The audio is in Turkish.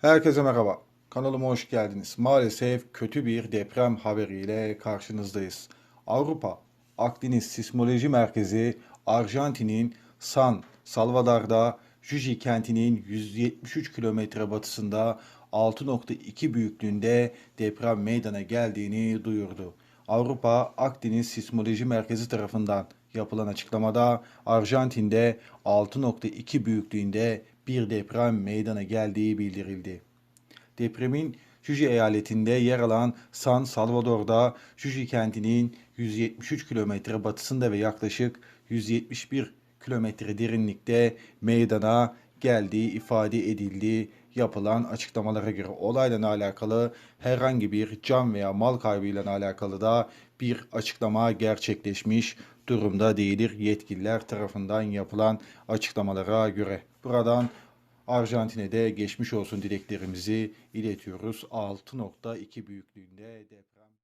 Herkese merhaba. Kanalıma hoş geldiniz. Maalesef kötü bir deprem haberiyle karşınızdayız. Avrupa Akdeniz Sismoloji Merkezi Arjantin'in San Salvador'da Jujuy kentinin 173 kilometre batısında 6.2 büyüklüğünde deprem meydana geldiğini duyurdu. Avrupa Akdeniz Sismoloji Merkezi tarafından yapılan açıklamada Arjantin'de 6.2 büyüklüğünde bir deprem meydana geldiği bildirildi. Depremin Jujuy eyaletinde yer alan San Salvador'da Jujuy kentinin 173 kilometre batısında ve yaklaşık 171 kilometre derinlikte meydana geldiği ifade edildi. Yapılan açıklamalara göre olayla alakalı herhangi bir can veya mal kaybıyla alakalı da bir açıklama gerçekleşmiş durumda değildir yetkililer tarafından yapılan açıklamalara göre. Buradan Arjantin'e de geçmiş olsun dileklerimizi iletiyoruz. 6.2 büyüklüğünde deprem.